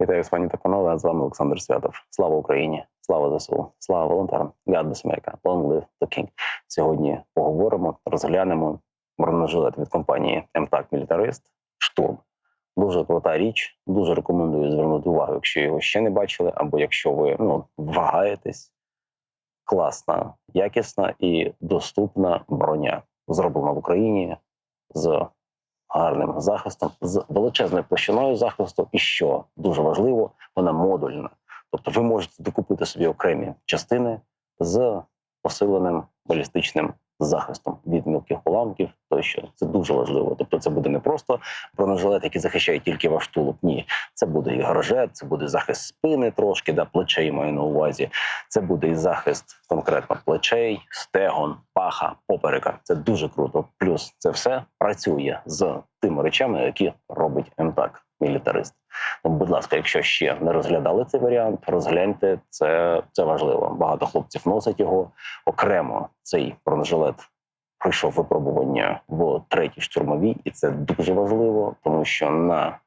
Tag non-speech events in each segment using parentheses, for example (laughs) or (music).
Вітаю пані та панове. З вами Олександр Святов. Слава Україні! Слава ЗСУ! Слава волонтерам! God bless America! Long live the King! Сьогодні поговоримо, розглянемо бронежилет від компанії МТАК Мілітарист Штурм. Дуже крута річ. Дуже рекомендую звернути увагу, якщо його ще не бачили, або якщо ви ну, вагаєтесь. Класна, якісна і доступна броня, зроблена в Україні з гарним захистом, з величезною площиною захисту, і що дуже важливо, вона модульна. Тобто ви можете докупити собі окремі частини з посиленим балістичним захистом від мілких уламків. Тощо це дуже важливо. Тобто, це буде не просто бронежилет, який захищає тільки ваш тулуб. Ні, це буде і гаражет, це буде захист спини трошки, да плечей маю на увазі. Це буде і захист конкретно плечей, стегон, паха, поперека. Це дуже круто. Плюс це все працює з тими речами, які робить МТАК мілітарист. Тому, будь ласка, якщо ще не розглядали цей варіант, розгляньте це. Це важливо. Багато хлопців носять його окремо. Цей бронежилет пройшов випробування в третій штурмовій, і це дуже важливо, тому що на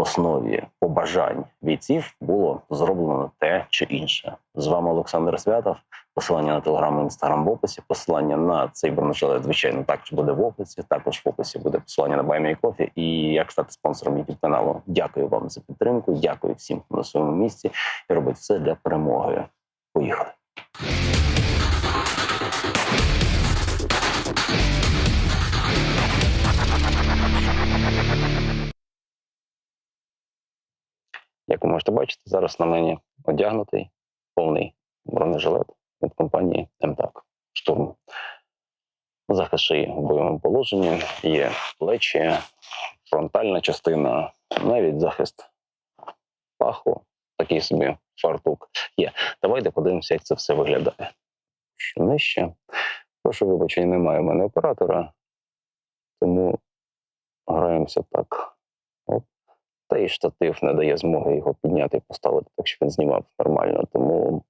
основі побажань бійців було зроблено те чи інше. З вами Олександр Святов. Посилання на телеграм і інстаграм в описі. Посилання на цей бронежилет, звичайно, також буде в описі. Також в описі буде посилання на Me Coffee і як стати спонсором youtube каналу. Дякую вам за підтримку. Дякую всім хто на своєму місці і робить все для перемоги. Поїхали. Як ви можете бачити, зараз на мені одягнутий повний бронежилет від компанії МТАК Штурм. Захист шиї в бойовому положенні, є плечі, фронтальна частина, навіть захист паху, такий собі фартук є. Давайте подивимося, як це все виглядає. Нижче. Прошу вибачення, немає в мене оператора, тому граємося так. Та і штатив не дає змоги його підняти і поставити так, щоб він знімав нормально. Тому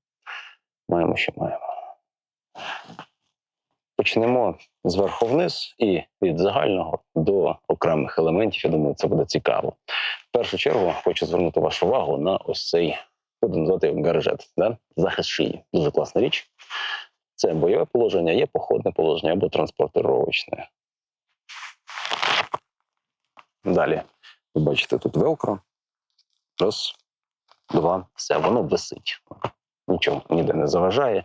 маємо, що маємо. Почнемо зверху вниз і від загального до окремих елементів. Я думаю, це буде цікаво. В першу чергу хочу звернути вашу увагу на ось цей буду назвати його гаражет, да? захист шиї. Дуже класна річ. Це бойове положення, є походне положення або транспортировочне. Далі. Ви бачите, тут велкро. Раз, два, все, воно висить. Нічого ніде не заважає,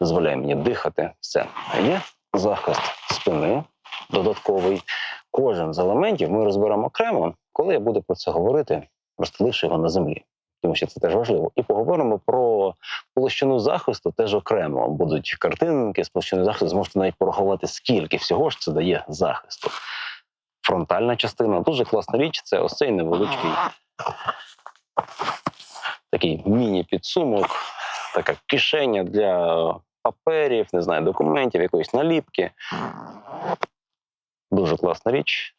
дозволяє мені дихати. Все. Є захист спини додатковий. Кожен з елементів ми розберемо окремо, коли я буду про це говорити, просто лише його на землі. Тому що це теж важливо. І поговоримо про площину захисту теж окремо. Будуть картинки з площини захисту, зможете навіть порахувати, скільки всього ж це дає захисту фронтальна частина. Дуже класна річ. Це ось цей невеличкий такий міні-підсумок, така кишеня для паперів, не знаю, документів, якоїсь наліпки. Дуже класна річ.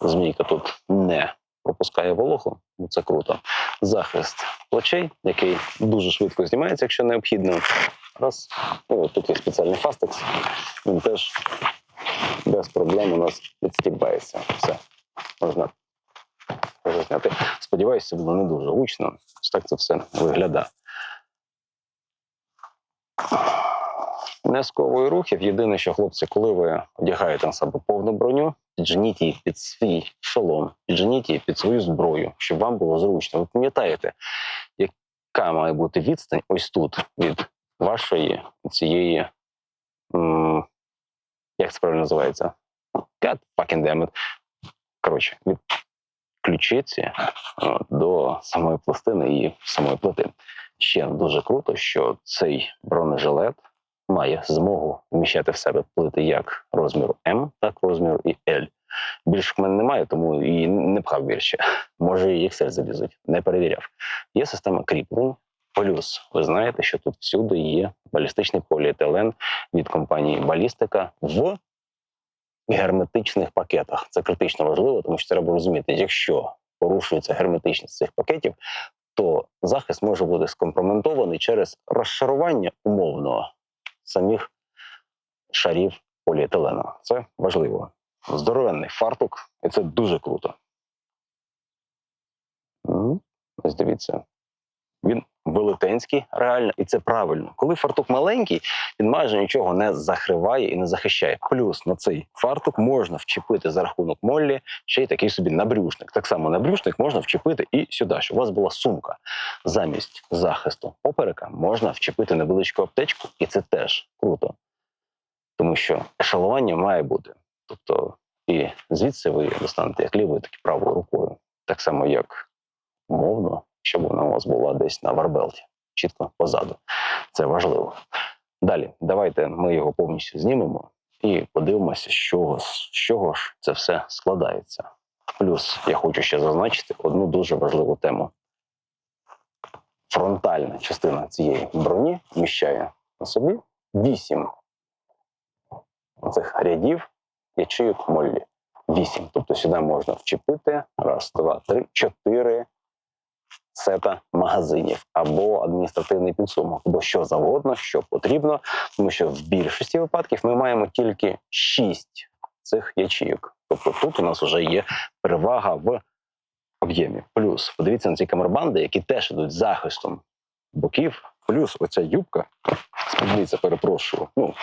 Змійка тут не пропускає вологу, ну це круто. Захист плечей, який дуже швидко знімається, якщо необхідно. Раз. От тут є спеціальний фастекс. Він теж без проблем у нас відстібається. Все, можна зняти. Сподіваюся, було не дуже гучно. Ось так це все виглядає. Не сковує рухів. Єдине, що хлопці, коли ви одягаєте на себе повну броню, підженіть її під свій шолом, підженіть її під свою зброю, щоб вам було зручно. Ви пам'ятаєте, яка має бути відстань ось тут від вашої цієї. Як це правильно називається? God fucking damn it. Коротше, від ключиці до самої пластини і самої плити. Ще дуже круто, що цей бронежилет має змогу вміщати в себе плити як розміру М, так і розміру і L. Більше в мене немає, тому і не пхав більше. Може, і XL залізуть, не перевіряв. Є система кріплень. Плюс ви знаєте, що тут всюди є балістичний поліетилен від компанії Балістика в герметичних пакетах. Це критично важливо, тому що треба розуміти, якщо порушується герметичність цих пакетів, то захист може бути скомпроментований через розшарування умовного самих шарів поліетилену. Це важливо. Здоровенний фартук, і це дуже круто. М. Ось дивіться. Він велетенський, реально, і це правильно. Коли фартук маленький, він майже нічого не закриває і не захищає. Плюс на цей фартук можна вчепити за рахунок моллі ще й такий собі набрюшник. Так само набрюшник можна вчепити і сюди, щоб у вас була сумка. Замість захисту поперека можна вчепити невеличку аптечку, і це теж круто. Тому що ешелування має бути. Тобто, і звідси ви достанете як лівою, так і правою рукою. Так само, як умовно, щоб вона у вас була десь на варбелті, чітко позаду. Це важливо. Далі, давайте ми його повністю знімемо і подивимося, з чого, з чого ж це все складається. Плюс я хочу ще зазначити одну дуже важливу тему. Фронтальна частина цієї броні вміщає на собі вісім цих рядів ячейок моллі. Вісім. Тобто сюди можна вчепити раз, два, три, чотири сета магазинів або адміністративний підсумок, або що завгодно, що потрібно, тому що в більшості випадків ми маємо тільки шість цих ячейок. Тобто тут у нас вже є перевага в об'ємі. Плюс подивіться на ці камербанди, які теж ідуть захистом боків. Плюс оця юбка, спідниця, перепрошую. Ну,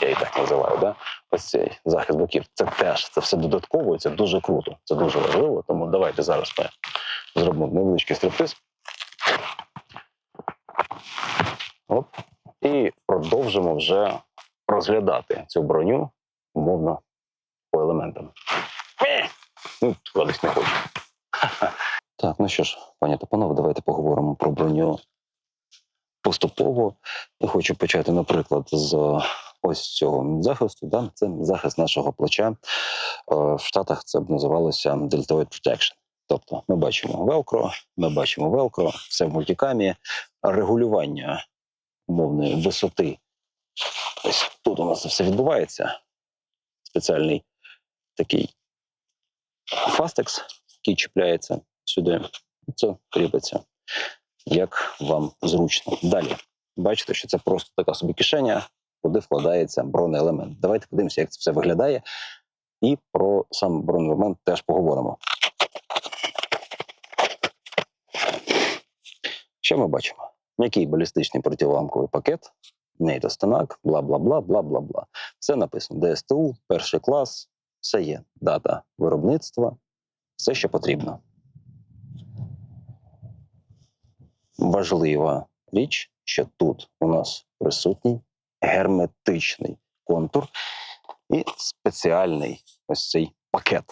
я її так називаю, да? ось цей захист боків. Це теж це все додатково, це дуже круто. Це дуже важливо. Тому давайте зараз ми зробимо невеличкий стриптиз. Оп. І продовжимо вже розглядати цю броню, умовно, по елементам. Ну, не хочу. (laughs) Так, ну що ж, пані та панове, давайте поговоримо про броню поступово. Хочу почати, наприклад, з ось цього захисту. Да? Це захист нашого плеча. Е, В Штатах це б називалося Deltoid Protection. Тобто ми бачимо велкро, ми бачимо велкро, все в мультикамі, регулювання умовної висоти. Ось тут у нас це все відбувається. Спеціальний такий фастекс, який чіпляється сюди. Це кріпиться, як вам зручно. Далі, бачите, що це просто така собі кишеня, куди вкладається бронеелемент. Давайте подивимося, як це все виглядає. І про сам бронеелемент теж поговоримо. Що ми бачимо? М'який балістичний протиламковий пакет, NATO бла бла бла бла бла бла. Все написано: ДСТУ, перший клас, все є. Дата виробництва, все, що потрібно. Важлива річ, що тут у нас присутній герметичний контур і спеціальний ось цей пакет,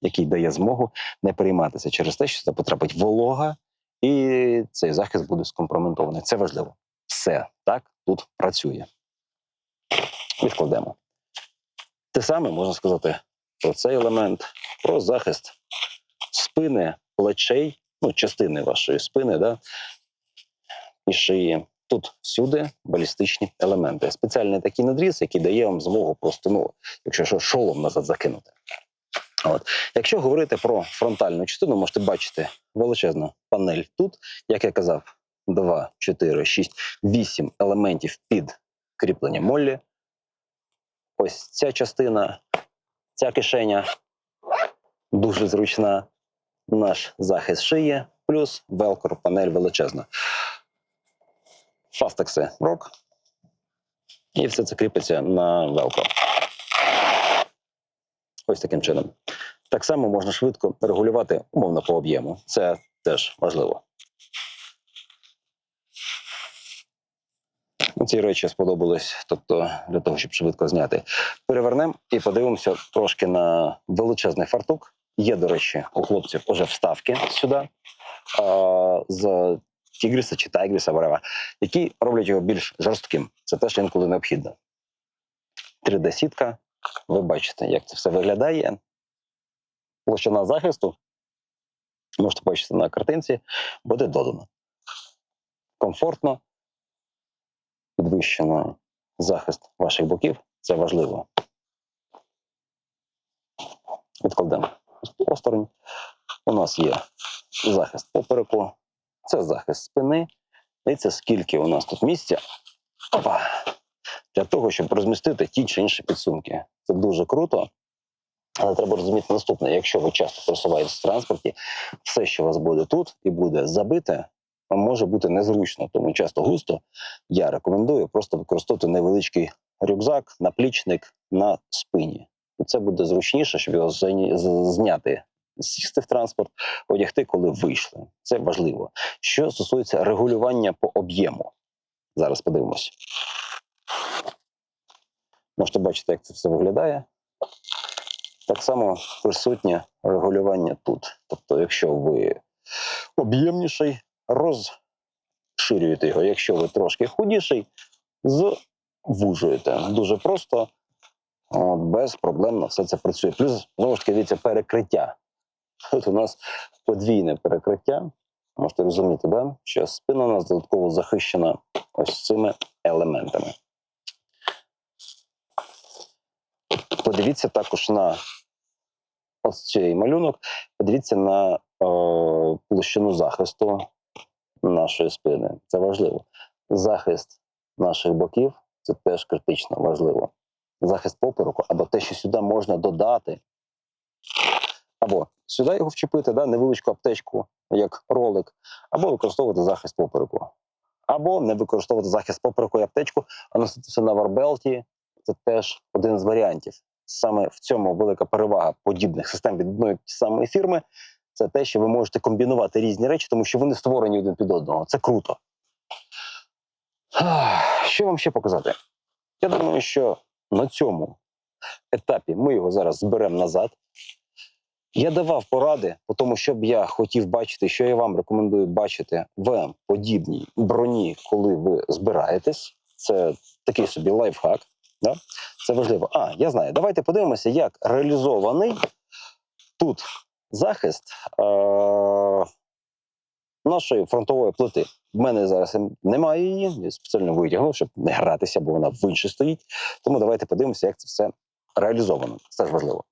який дає змогу не перейматися через те, що це потрапить волога, і цей захист буде скомпрометований. Це важливо. Все так тут працює. Відкладемо. Те саме можна сказати про цей елемент, про захист спини, плечей, ну, частини вашої спини, да, і шиї. Тут всюди балістичні елементи. Спеціальний такий надріз, який дає вам змогу просто, ну, якщо що, шолом назад закинути. От. Якщо говорити про фронтальну частину, можете бачити величезну панель тут, як я казав, 2, 4, 6, 8 елементів під кріплення моллі. Ось ця частина, ця кишеня дуже зручна. Наш захист шиї, плюс велкор панель величезна. Фастекси рок. І все це кріпиться на велкро. Ось таким чином. Так само можна швидко регулювати умовно по об'єму. Це теж важливо. Ну, Ці речі сподобались, тобто для того, щоб швидко зняти. Перевернемо і подивимося трошки на величезний фартук. Є, до речі, у хлопців уже вставки сюди а, з Тігріса чи Тайгріса, whatever, які роблять його більш жорстким. Це теж інколи необхідно. 3D-сітка. Ви бачите, як це все виглядає. Площина захисту, можете бачити на картинці, буде додана. Комфортно, підвищено захист ваших боків. Це важливо. Відкладемо осторонь. У нас є захист попереку, це захист спини. І це скільки у нас тут місця. Опа! Для того, щоб розмістити ті чи інші підсумки. Це дуже круто. Але треба розуміти наступне: якщо ви часто пересуваєтесь в транспорті, все, що у вас буде тут і буде забите, вам може бути незручно. Тому часто густо я рекомендую просто використовувати невеличкий рюкзак, наплічник на спині. І це буде зручніше, щоб його зняти, сісти в транспорт, одягти, коли вийшли. Це важливо. Що стосується регулювання по об'єму, зараз подивимось. Можете бачити, як це все виглядає. Так само присутнє регулювання тут. Тобто, якщо ви об'ємніший, розширюєте його. Якщо ви трошки худіший, звужуєте. Дуже просто, от, безпроблемно все це працює. Плюс, знову ж таки, дивіться, перекриття. Тут у нас подвійне перекриття. Можете розуміти, да? що спина у нас додатково захищена ось цими елементами. Подивіться також на ось цей малюнок. Подивіться на е, площину захисту нашої спини. Це важливо. Захист наших боків це теж критично важливо. Захист попереку, або те, що сюди можна додати, або сюди його вчепити, да, невеличку аптечку, як ролик, або використовувати захист попереку. Або не використовувати захист попереку і аптечку, а носити все на варбелті. Це теж один з варіантів. Саме в цьому велика перевага подібних систем від одної самої фірми. Це те, що ви можете комбінувати різні речі, тому що вони створені один під одного. Це круто. (sighs) Що вам ще показати? Я думаю, що на цьому етапі ми його зараз зберемо назад. Я давав поради по тому, що б я хотів бачити, що я вам рекомендую бачити в подібній броні, коли ви збираєтесь. Це такий собі лайфхак. Да? Це важливо. А, я знаю. Давайте подивимося, як реалізований тут захист е- нашої фронтової плити. В мене зараз немає її, я спеціально витягнув, щоб не гратися, бо вона в іншій стоїть. Тому давайте подивимося, як це все реалізовано. Це ж важливо.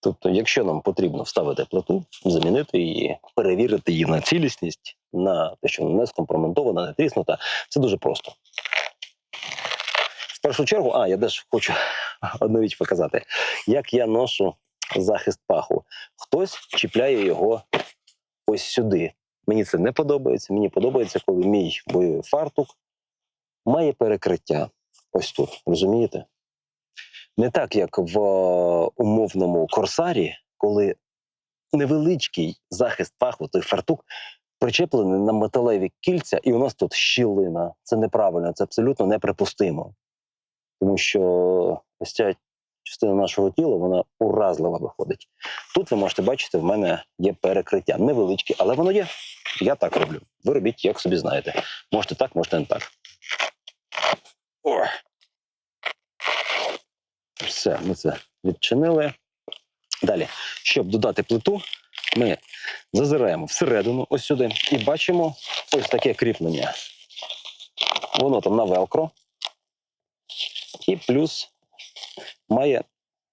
Тобто, якщо нам потрібно вставити плиту, замінити її, перевірити її на цілісність, на те, що вона не скомпроментована, не тріснута, це дуже просто. Першу чергу, а я теж хочу одну річ показати, як я ношу захист паху. Хтось чіпляє його ось сюди. Мені це не подобається. Мені подобається, коли мій бойовий фартук має перекриття. Ось тут, розумієте? Не так, як в е, умовному корсарі, коли невеличкий захист паху, той фартук, причеплений на металеві кільця, і у нас тут щілина. Це неправильно, це абсолютно неприпустимо. Тому що ось ця частина нашого тіла вона уразлива виходить. Тут ви можете бачити, в мене є перекриття. Невеличке, але воно є. Я так роблю. Ви робіть, як собі знаєте. Можете так, можете не так. О. Все, ми це відчинили. Далі, щоб додати плиту, ми зазираємо всередину, ось сюди, і бачимо ось таке кріплення. Воно там на велкро. І плюс має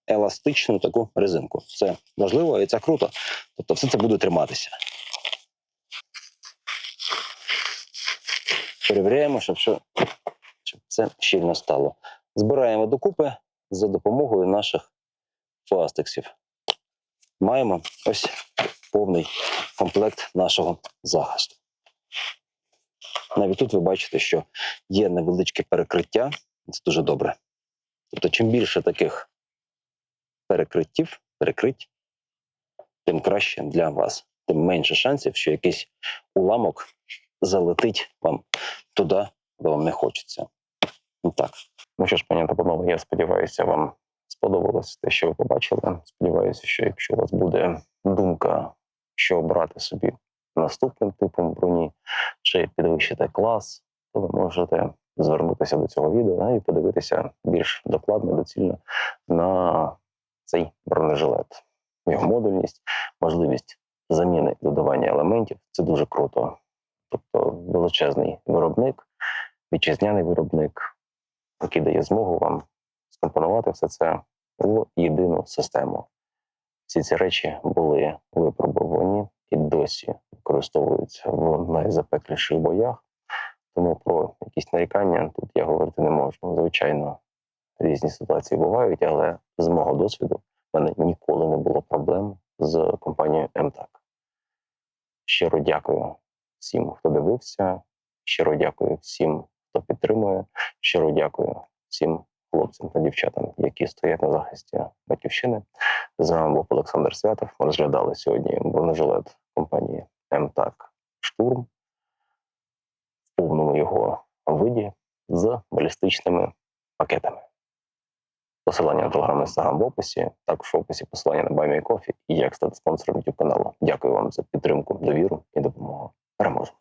еластичну таку резинку. Це важливо і це круто. Тобто все це буде триматися. Перевіряємо, щоб, що, щоб це щільно стало. Збираємо докупи за допомогою наших фастексів. Маємо ось повний комплект нашого захисту. Навіть тут ви бачите, що є невеличке перекриття, це дуже добре. Тобто, чим більше таких перекриттів, перекриття, тим краще для вас, тим менше шансів, що якийсь уламок залетить вам туди, де вам не хочеться. Ну так. Ну що ж, пані та панове, я сподіваюся, вам сподобалось те, що ви побачили. Сподіваюся, що якщо у вас буде думка, що обрати собі наступним типом броні, чи підвищити клас, то ви можете звернутися до цього відео і подивитися більш докладно, доцільно на цей бронежилет. Його модульність, можливість заміни додавання елементів це дуже круто. Тобто величезний виробник, вітчизняний виробник, який дає змогу вам скомпонувати все це у єдину систему. Всі ці речі були випробувані і досі використовуються в найзапекліших боях. Тому про якісь нарікання тут я говорити не можу. Звичайно, різні ситуації бувають, але з мого досвіду в мене ніколи не було проблем з компанією МТАК. Щиро дякую всім, хто дивився. Щиро дякую всім, хто підтримує. Щиро дякую всім хлопцям та дівчатам, які стоять на захисті батьківщини. З вами був Олександр Святов. Ми розглядали сьогодні бронежилет компанії МТАК Штурм повному його виді з балістичними пакетами. Посилання на телеграм інстаграм в описі, також в описі посилання на Баймі Кофі і як стати спонсором YouTube каналу. Дякую вам за підтримку, довіру і допомогу. Переможемо!